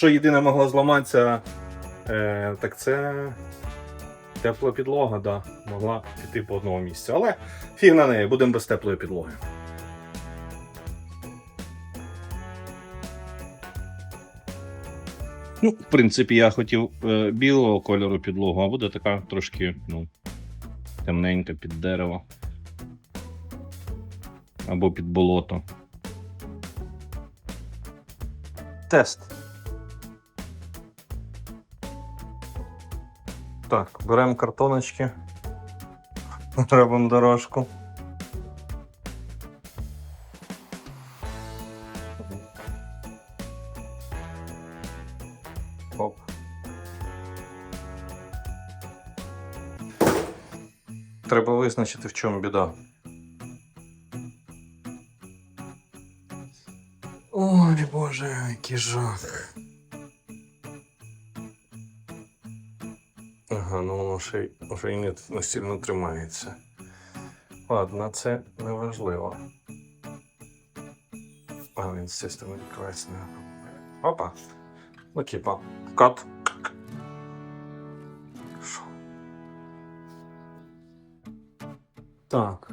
що єдине могло зламатися, е, так це тепла підлога, да, могла піти по одному місцю. Але фіг на неї, будемо без теплої підлоги. Ну, в принципі, я хотів е, білого кольору підлогу, а буде така трошки, ну, темненька під дерево. Або під болото. Тест. Так, беремо картоночки. Робимо дорожку. Оп. Треба визначити, в чому біда. Ой, боже, який жах. Ага, ну воно ще, й- вже і не настільно тримається. Ладно, це не важливо. А він систем відкривається не. Опа. Ну, типа, кат. Так.